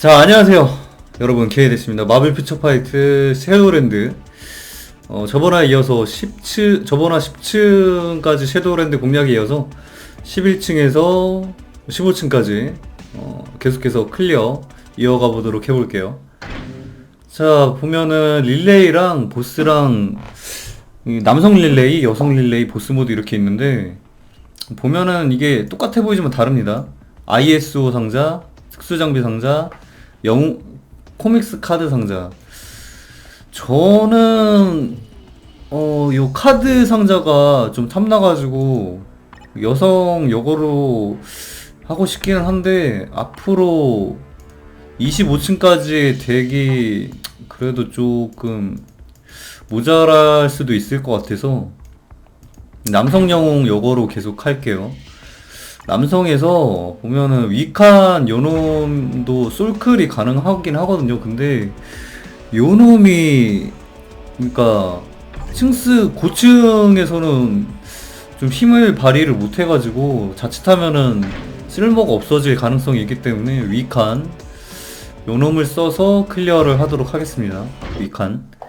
자, 안녕하세요. 여러분, 케이됐습니다. 마블 퓨처 파이트 섀도우랜드. 어, 저번에 이어서 10층, 저번에 10층까지 섀도우랜드 공략에 이어서 11층에서 15층까지 어, 계속해서 클리어 이어가 보도록 해볼게요. 자, 보면은 릴레이랑 보스랑 이 남성 릴레이, 여성 릴레이, 보스 모드 이렇게 있는데 보면은 이게 똑같아 보이지만 다릅니다. ISO 상자, 특수 장비 상자, 영 코믹스 카드 상자. 저는 어, 요 카드 상자가 좀 탐나가지고 여성 여거로 하고 싶기는 한데 앞으로 25층까지 대기 그래도 조금 모자랄 수도 있을 것 같아서 남성 영웅 요거로 계속 할게요. 남성에서 보면은 위칸 요놈도 솔클이 가능하긴 하거든요. 근데 요놈이 그러니까 층스 고층에서는 좀 힘을 발휘를 못 해가지고 자칫하면은 쓸모가 없어질 가능성이 있기 때문에 위칸 요놈을 써서 클리어를 하도록 하겠습니다. 위칸.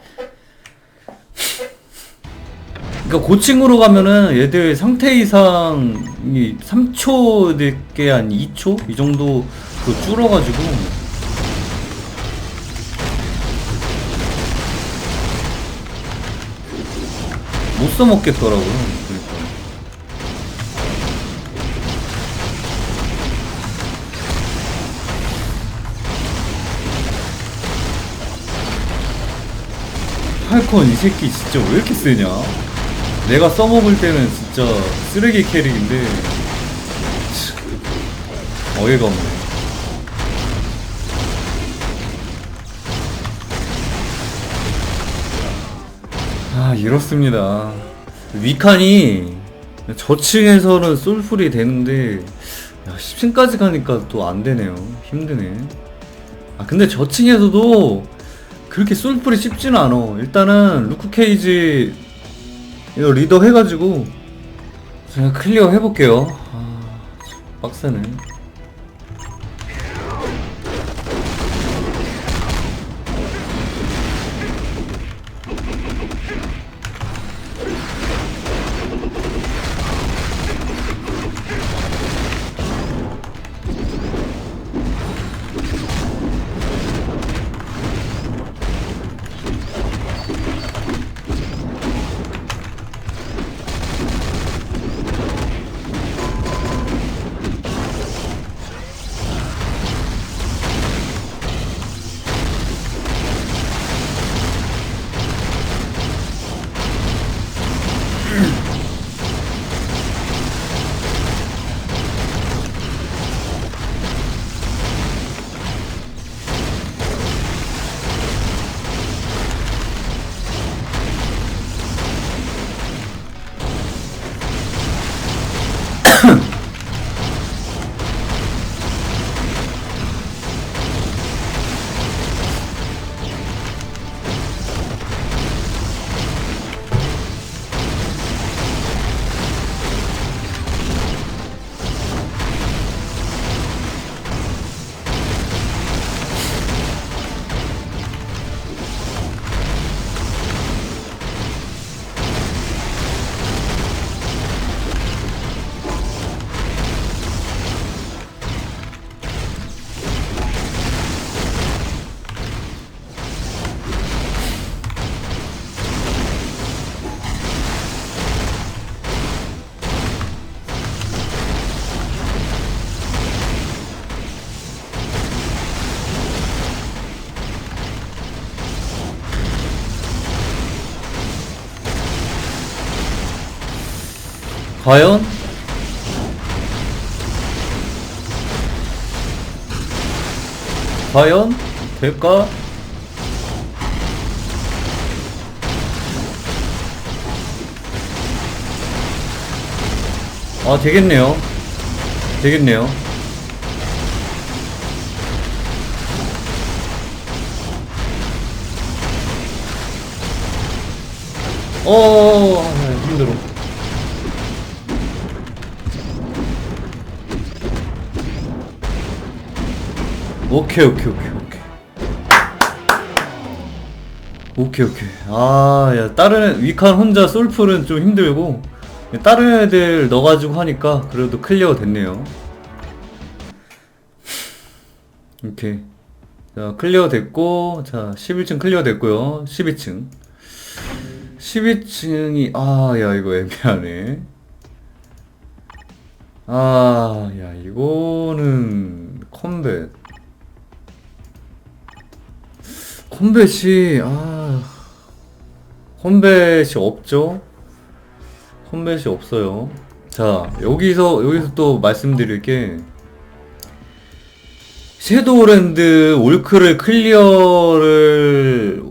그러니까 고층으로 가면은 얘들 상태 이상이 3초 될게 한 2초 이 정도 그 줄어가지고 못 써먹겠더라고요. 그러니까. 팔콘 이 새끼 진짜 왜 이렇게 세냐? 내가 써먹을 때는 진짜 쓰레기 캐릭인데 참, 어이가 없네. 아 이렇습니다. 위칸이 저층에서는 솔풀이 되는데 야, 10층까지 가니까 또 안 되네요. 힘드네. 아 근데 저층에서도 그렇게 솔풀이 쉽지는 않아. 일단은 루크 케이지 이거 리더 해가지고 제가 클리어 해볼게요. 아, 빡세네. 哼 과연? 과연? 될까? 아, 되겠네요. 되겠네요. 어, 아, 힘들어. 오케이 오케이 오케이 오케이. 오케이 오케이. 아야 다른 위칸 혼자 솔풀은 좀 힘들고 다른 애들 넣어가지고 하니까 그래도 클리어 됐네요. 오케이. 자 클리어 됐고 자 11층 클리어 됐고요. 12층. 12층이 아 야 이거 애매하네. 아 야 이거는 컴뱃 컴뱃이 아. 컴뱃이 없죠? 컴뱃이 없어요. 자 여기서 여기서 또 말씀드릴 게 섀도우랜드 올크를 클리어를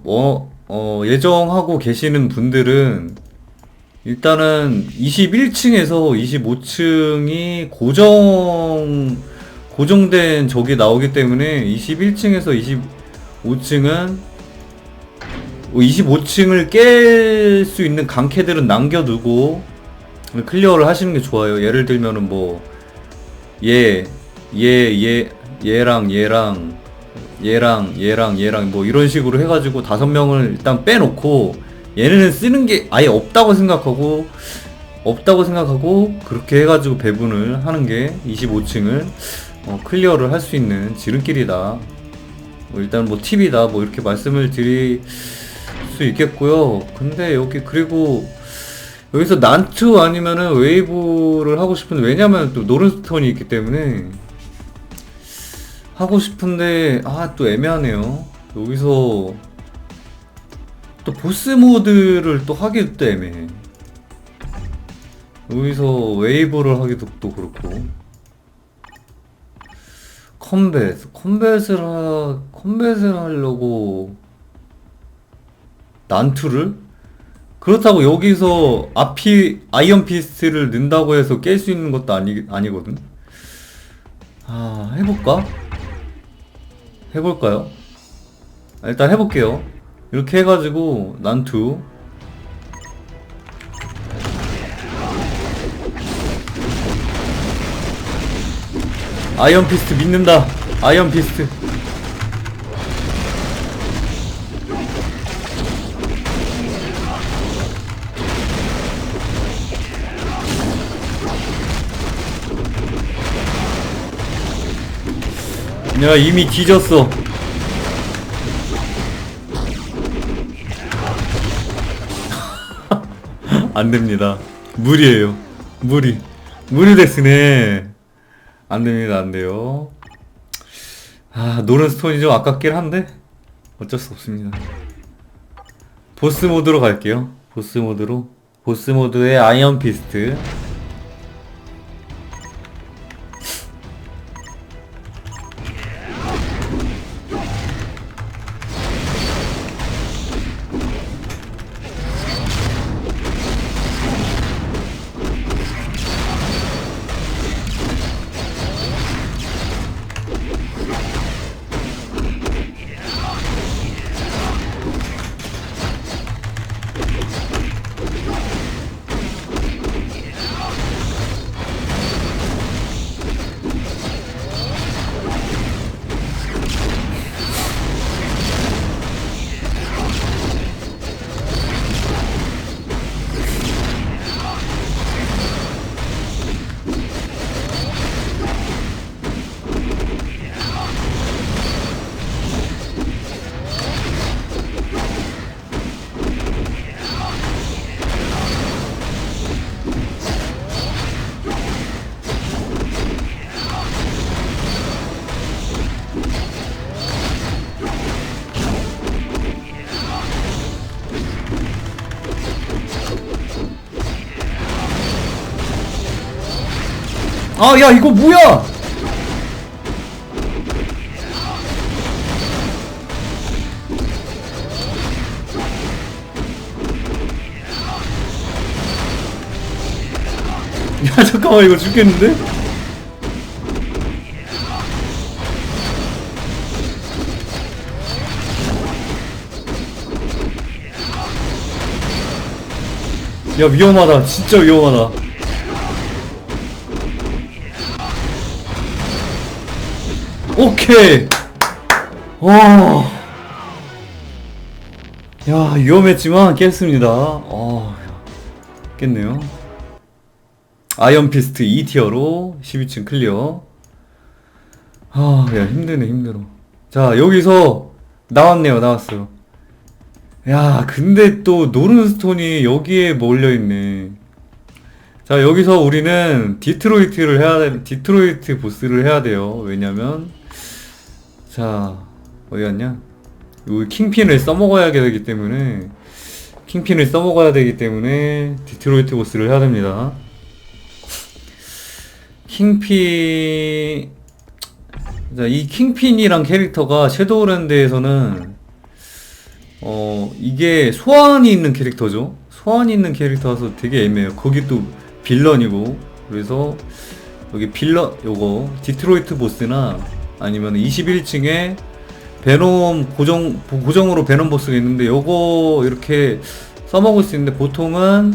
어, 어, 예정하고 계시는 분들은 일단은 21층에서 25층이 고정 고정된 적이 나오기 때문에 21층에서 25층은 25층을 깰 수 있는 강캐들은 남겨두고 클리어를 하시는 게 좋아요. 예를 들면은 뭐 얘, 얘, 얘, 얘랑 얘랑 얘랑 얘랑 얘랑 뭐 이런 식으로 해가지고 다섯 명을 일단 빼놓고 얘네는 쓰는 게 아예 없다고 생각하고 없다고 생각하고 그렇게 해가지고 배분을 하는 게 25층을 어, 클리어를 할 수 있는 지름길이다. 뭐 일단 뭐 팁이다. 뭐 이렇게 말씀을 드릴 수 있겠고요. 근데 여기 그리고 여기서 난투 아니면은 웨이브를 하고 싶은데 왜냐면 또 노른스톤이 있기 때문에 하고 싶은데 아 또 애매하네요. 여기서 또 보스 모드를 또 하기도 또 애매해. 여기서 웨이브를 하기도 또 그렇고. 컴뱃, 컴뱃을 하, 컴뱃을 하려고 난투를? 그렇다고 여기서 아피, 아이언 피스트를 넣는다고 해서 깰 수 있는 것도 아니, 아니거든? 아, 해볼까? 해볼까요? 아, 일단 해볼게요. 이렇게 해가지고 난투 아이언 피스트 믿는다. 아이언 피스트. 야 이미 뒤졌어. 안 됩니다. 무리예요. 무리. 무리 됐으네. 안 됩니다. 안 돼요. 아, 노른 스톤이 좀 아깝긴 한데 어쩔 수 없습니다. 보스 모드로 갈게요. 보스 모드로. 보스 모드의 아이언 피스트. 아, 야, 이거 뭐야? 야, 잠깐만, 이거 죽겠는데? 야, 위험하다. 진짜 위험하다. 오케이 와. 야, 위험했지만 깼습니다. 어, 깼네요. 아이언 피스트 2티어로 12층 클리어. 아, 야, 힘드네, 힘들어. 자, 여기서 나왔네요, 나왔어요. 야, 근데 또 노른스톤이 여기에 몰려있네. 자, 여기서 우리는 디트로이트를 해야 돼, 디트로이트 보스를 해야 돼요. 왜냐면, 자, 어디 갔냐? 요 킹핀을 써먹어야 되기 때문에, 킹핀을 써먹어야 되기 때문에, 디트로이트 보스를 해야 됩니다. 킹핀, 자, 이 킹핀이란 캐릭터가 섀도우랜드에서는, 어, 이게 소환이 있는 캐릭터죠. 소환이 있는 캐릭터라서 되게 애매해요. 거기 또 빌런이고, 그래서 여기 빌런, 요거, 디트로이트 보스나 아니면 21층에 베놈 고정, 고정으로 베놈 보스가 있는데 요거 이렇게 써먹을 수 있는데 보통은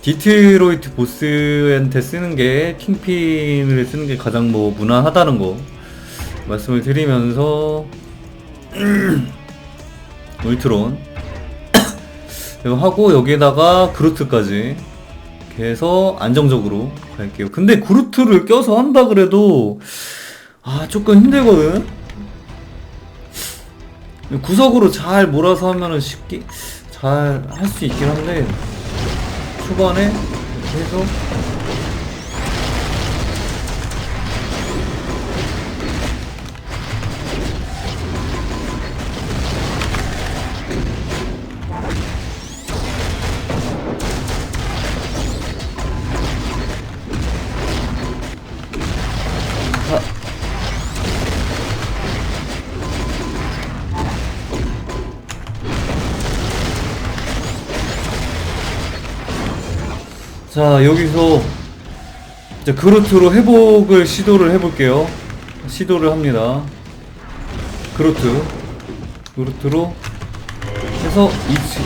디트로이트 보스한테 쓰는 게 킹핀을 쓰는 게 가장 뭐 무난하다는 거 말씀을 드리면서 울트론 하고 여기에다가 그루트까지 이렇게 해서 안정적으로 갈게요. 근데 그루트를 껴서 한다 그래도 아 조금 힘들거든. 구석으로 잘 몰아서 하면은 쉽게 잘 할 수 있긴 한데 초반에 이렇게 해서 자 여기서 이제 그루트로 회복을 시도를 해볼게요. 시도를 합니다. 그루트. 그루트로 해서 이치.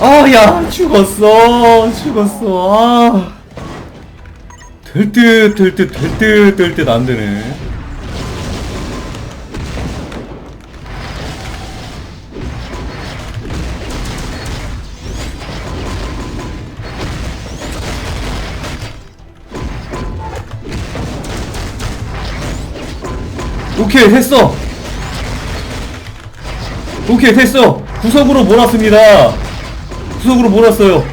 아야 죽었어. 죽었어. 아될 듯 될 듯 될 듯 될 듯 안되네 오케이 됐어. 오케이 됐어. 구석으로 몰았습니다. 구석으로 몰았어요.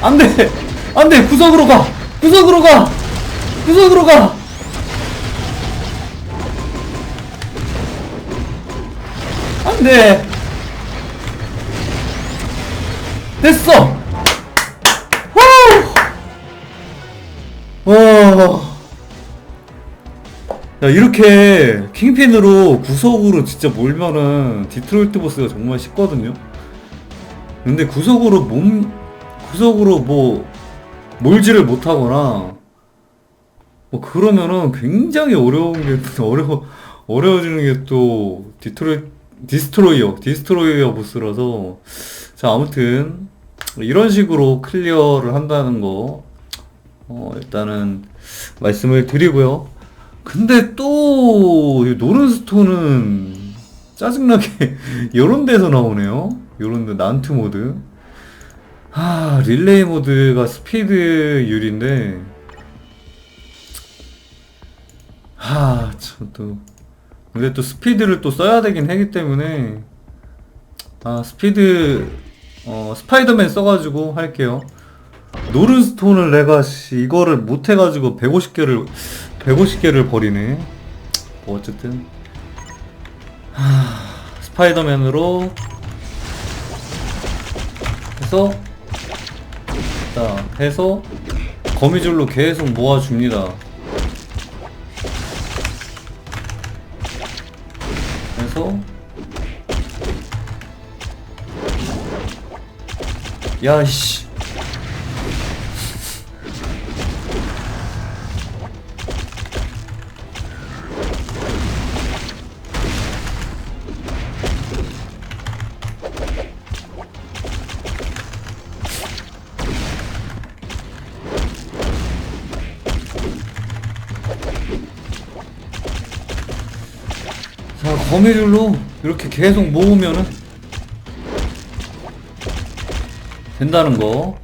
안돼. 안돼. 구석으로 가. 구석으로 가. 구석으로 가. 안돼. 됐어 야, 이렇게 킹핀으로 구석으로 진짜 몰면은 디트로이트 보스가 정말 쉽거든요. 근데 구석으로 몸, 구석으로 뭐, 몰지를 못하거나, 뭐 그러면은 굉장히 어려운 게, 또 어려워, 어려워지는 게 또 디트로이, 디스트로이어, 디스트로이어 보스라서. 자, 아무튼, 이런 식으로 클리어를 한다는 거, 어, 일단은 말씀을 드리고요. 근데 또 노른스톤은 짜증나게 요런 데서 나오네요. 요런 데 난투 모드. 아, 릴레이 모드가 스피드 율인데 하, 참 또. 근데 또 스피드를 또 써야 되긴 하기 때문에 아, 스피드 어, 스파이더맨 써가지고 할게요. 노른스톤을 내가 씨 이거를 못 해가지고 150개를 150개를 버리네. 뭐 어쨌든 하, 스파이더맨으로 해서 자 해서 거미줄로 계속 모아줍니다. 해서 야이씨 거미줄로 이렇게 계속 모으면은 된다는 거.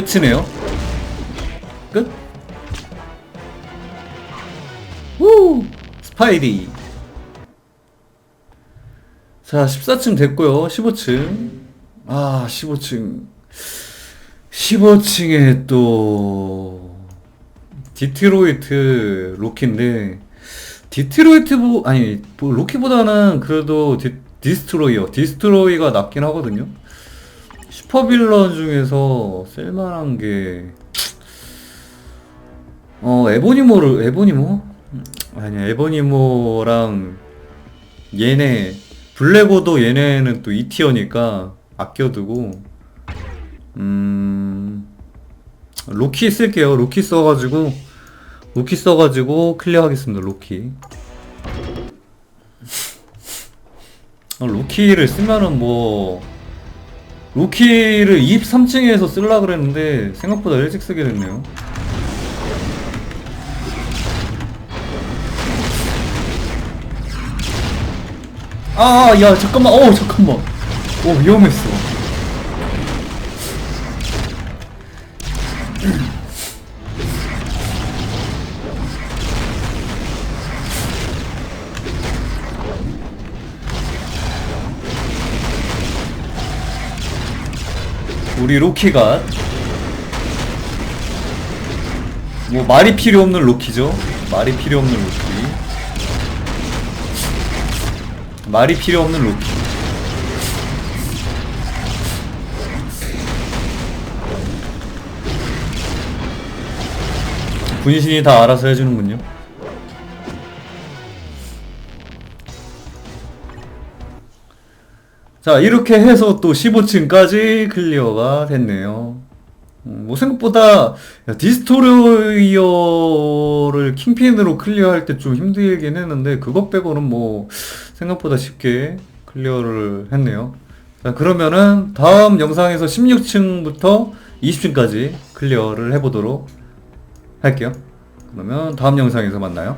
끝이네요. 끝. 우! 스파이디. 자, 14층 됐고요. 15층. 아, 15층. 15층에 또 디트로이트 로키인데 디트로이트 보 아니 뭐 로키보다는 그래도 디, 디스트로이어 디스트로이가 낫긴 하거든요. 슈퍼빌런 중에서 쓸만한 게, 어, 에보니모를, 에보니모? 음, 아니야, 에보니모랑 얘네, 블랙오도 얘네는 또 2티어니까 아껴두고, 음, 로키 쓸게요. 로키 써가지고, 로키 써가지고 클리어 하겠습니다, 로키. 어, 로키를 쓰면은 뭐, 로키를 23층에서 쓸라 그랬는데 생각보다 일찍 쓰게 됐네요. 아, 야, 잠깐만. 어, 잠깐만. 오, 위험했어. 우리 로키가 뭐 말이 필요 없는 로키죠. 말이 필요 없는 로키. 말이 필요 없는 로키. 분신이 다 알아서 해주는군요. 자, 이렇게 해서 또 15층까지 클리어가 됐네요. 음, 뭐 생각보다 야, 디스토리어를 킹핀으로 클리어할 때 좀 힘들긴 했는데 그것 빼고는 뭐 생각보다 쉽게 클리어를 했네요. 자, 그러면은 다음 영상에서 16층부터 20층까지 클리어를 해보도록 할게요. 그러면 다음 영상에서 만나요.